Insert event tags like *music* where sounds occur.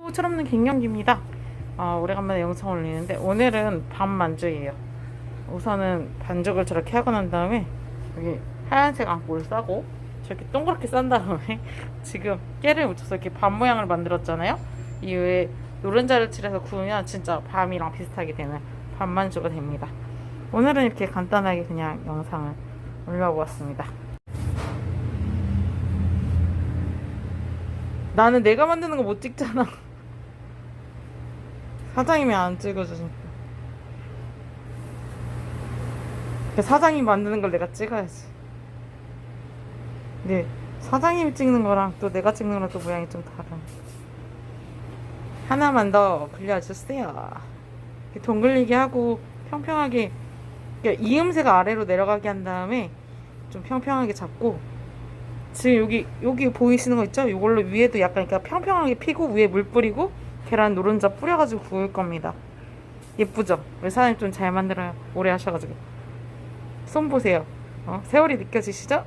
오, 철없는 갱년기입니다. 아, 오래간만에 영상 올리는데 오늘은 밥 만두예요. 우선은 반죽을 저렇게 하고 난 다음에 여기 하얀색 앙꼬를 싸고 저렇게 동그랗게 싼 다음에 *laughs* 지금 깨를 묻혀서 이렇게 밥 모양을 만들었잖아요. 이후에 노른자를 칠해서 구우면 진짜 밤이랑 비슷하게 되는 밥만두가 됩니다. 오늘은 이렇게 간단하게 그냥 영상을 올려보았습니다. 나는 내가 만드는 거 못 찍잖아. 사장님이 안 찍어주니까. 그 사장님 만드는 걸 내가 찍어야지. 근데 사장님이 찍는 거랑 또 내가 찍는 거랑 또 모양이 좀 다른. 하나만 더 그려주세요. 이렇게 동글리게 하고 평평하게 그러니까 이음새가 아래로 내려가게 한 다음에 좀 평평하게 잡고 지금 여기 여기 보이시는 거 있죠? 이걸로 위에도 약간 그러니까 평평하게 피고 위에 물 뿌리고 계란 노른자 뿌려가지고 구울 겁니다. 예쁘죠? 우리 사장님 좀 잘 만들어요. 오래 하셔가지고 손 보세요. 어? 세월이 느껴지시죠?